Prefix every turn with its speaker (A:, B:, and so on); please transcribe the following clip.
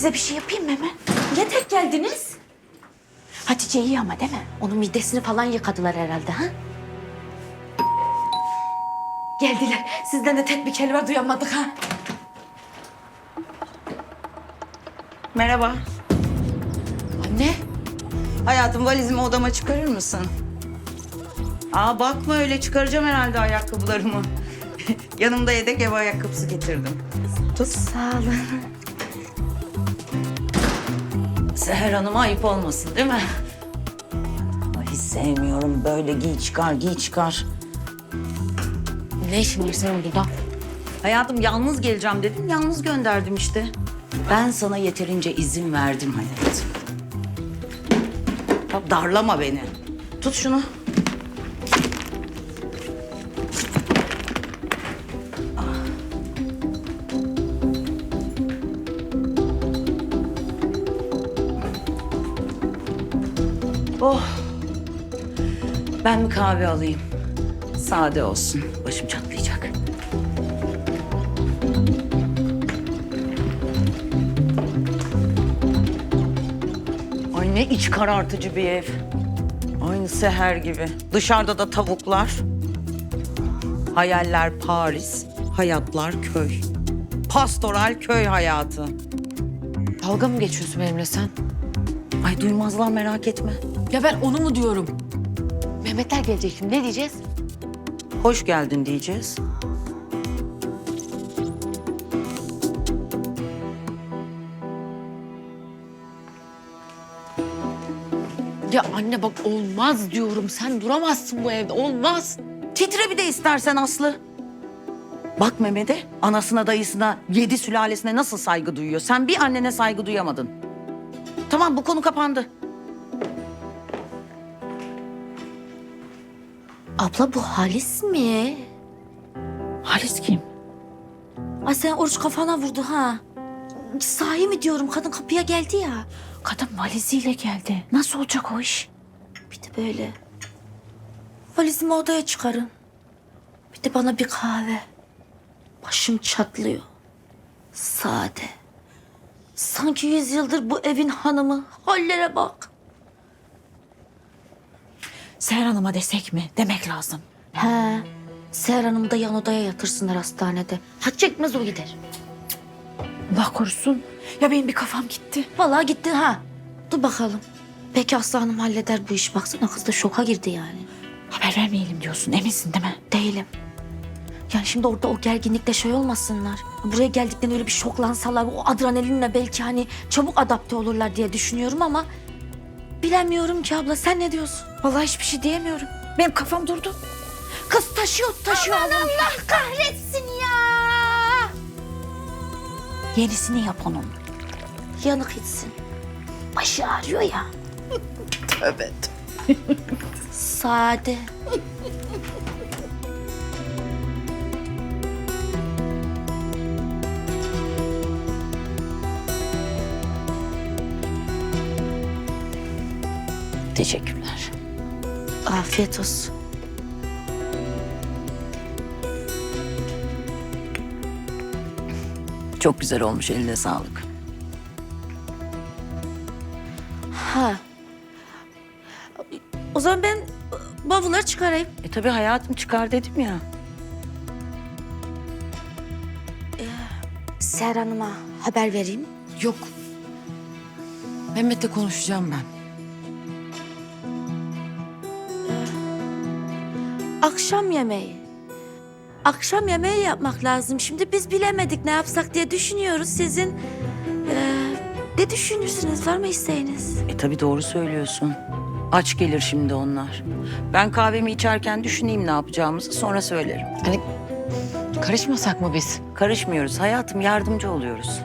A: Size bir şey yapayım mı hemen? Niye tek geldiniz? Hatice iyi ama değil mi? Onun midesini falan yıkadılar herhalde ha? Geldiler. Sizden de tek bir kelime duyamadık ha.
B: Merhaba.
A: Anne.
B: Hayatım valizimi odama çıkarır mısın? Aa bakma öyle çıkaracağım herhalde ayakkabılarımı. Yanımda yedek ev ayakkabısı getirdim. Tut.
A: Sağ olun.
B: Seher Hanım'a ayıp olmasın değil mi? Ay hiç sevmiyorum böyle giy çıkar giy çıkar.
A: Ne işin var senin burada?
B: Hayatım yalnız geleceğim dedim yalnız gönderdim işte. Ben sana yeterince izin verdim hayatım. Bak darlama beni. Tut şunu. Oh. Ben bir kahve alayım. Sade olsun. Başım çatlayacak. Ay ne iç karartıcı bir ev. Aynı seher gibi. Dışarıda da tavuklar. Hayaller Paris, hayatlar köy. Pastoral köy hayatı.
A: Dalga mı geçiyorsun benimle sen?
B: Ay duymazlar merak etme.
A: Ya ben onu mu diyorum? Mehmetler gelecek şimdi ne diyeceğiz?
B: Hoş geldin diyeceğiz.
A: Ya anne bak olmaz diyorum. Sen duramazsın bu evde. Olmaz.
B: Titre bir de istersen Aslı. Bak Mehmet'e, anasına, dayısına, yedi sülalesine nasıl saygı duyuyor. Sen bir annene saygı duyamadın. Tamam bu konu kapandı.
C: Abla bu Halis mi?
B: Halis kim?
C: Ay sen oruç kafana vurdu ha. Sahi mi diyorum kadın kapıya geldi ya.
A: Kadın valiziyle geldi. Nasıl olacak o iş?
C: Bir de böyle. Valizimi odaya çıkarın. Bir de bana bir kahve. Başım çatlıyor. Sade. Sanki yüz yıldır bu evin hanımı. Hallere bak.
A: Seher Hanım'a desek mi? Demek lazım.
C: He. Seher Hanım'ı da yan odaya yatırsınlar hastanede. Ha çekmez o gider.
A: Allah korusun. Ya benim bir kafam gitti.
C: Vallahi gitti ha. Dur bakalım. Peki Aslı Hanım halleder bu işi. Baksana kız da şoka girdi yani.
A: Haber vermeyelim diyorsun. Eminsin değil mi?
C: Değilim. Yani şimdi orada o gerginlikle şey olmasınlar. Buraya geldiklerinde öyle bir şoklansalar o adrenalinle belki hani çabuk adapte olurlar diye düşünüyorum ama bilemiyorum ki abla sen ne diyorsun?
A: Vallahi hiçbir şey diyemiyorum. Benim kafam durdu.
C: Kız taşıyor taşıyor. Aman Allah kahretsin ya.
A: Yenisini yap onun.
C: Yanık içsin. Başı ağrıyor ya.
B: Evet.
C: Sade.
B: Teşekkürler.
C: Afiyet olsun.
B: Çok güzel olmuş eline sağlık.
C: Ha. O zaman ben bavulları çıkarayım.
B: E tabii hayatım çıkar dedim ya.
C: Seher Hanım'a haber vereyim.
A: Yok. Mehmet'le konuşacağım ben.
C: Akşam yemeği. Akşam yemeği yapmak lazım. Şimdi biz bilemedik ne yapsak diye düşünüyoruz. Sizin eee, ne düşünürsünüz? Var mı isteğiniz?
B: E tabii doğru söylüyorsun. Aç gelir şimdi onlar. Ben kahvemi içerken düşüneyim ne yapacağımızı sonra söylerim.
A: Hani karışmasak mı biz?
B: Karışmıyoruz hayatım yardımcı oluyoruz.